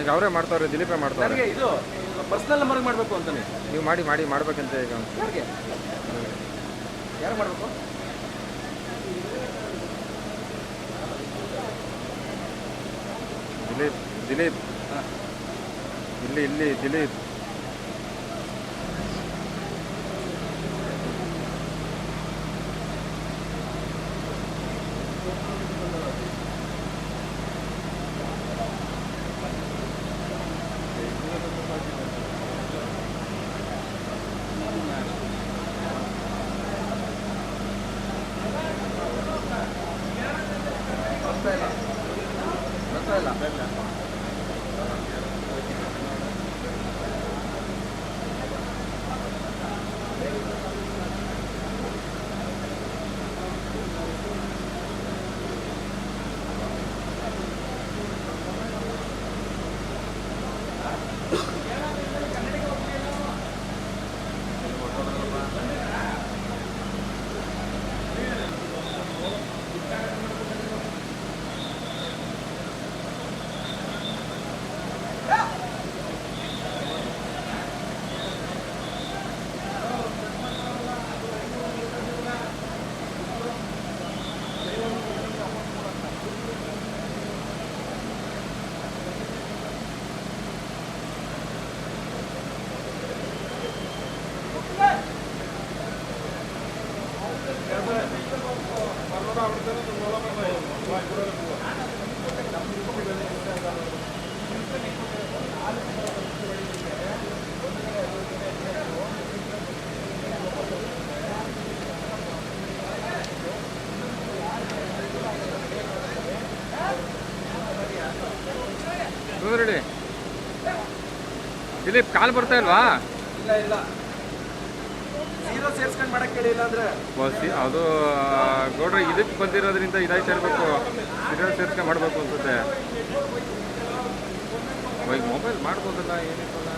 ಈಗ ಅವರೇ ಮಾಡ್ತಾವ್ರೆ ದಿಲೀಪೇ ಮಾಡ್ತಾರೆ ನನಗೆ ಇದು ಪರ್ಸನಲ್ ನಂಬರ್ ಮಾಡಬೇಕು ಅಂತಾನೆ? ನೀವು ಮಾಡಿ ಮಾಡಿ ಮಾಡ್ಬೇಕಂತ ಈಗ. ಯಾರಿಗೆ? ಯಾರು ಮಾಡಬೇಕು? ದಿಲೀಪ್ ದಿಲೀಪ್. ಇಲ್ಲಿ ಇಲ್ಲಿ Dilip. de la perla. Dilip ಕಾಲ್ ಬರ್ತಾ ಇಲ್ವಾ ಇಲ್ಲ ಇಲ್ಲ ಅದು ಗೌಡ್ರ ಇದಕ್ಕೆ ಬಂದಿರೋದ್ರಿಂದ ಇದಾಯ್ತಾ ಇರಬೇಕು. ಸೀರಿಯಲ್ ಸೇರ್ಸ್ಕೊಂಡು ಮಾಡಬೇಕು ಅನ್ಸುತ್ತೆ. ಮೊಬೈಲ್ ಮಾಡ್ಬೋದಲ್ಲ ಏನಿತ್ತಲ್ಲ?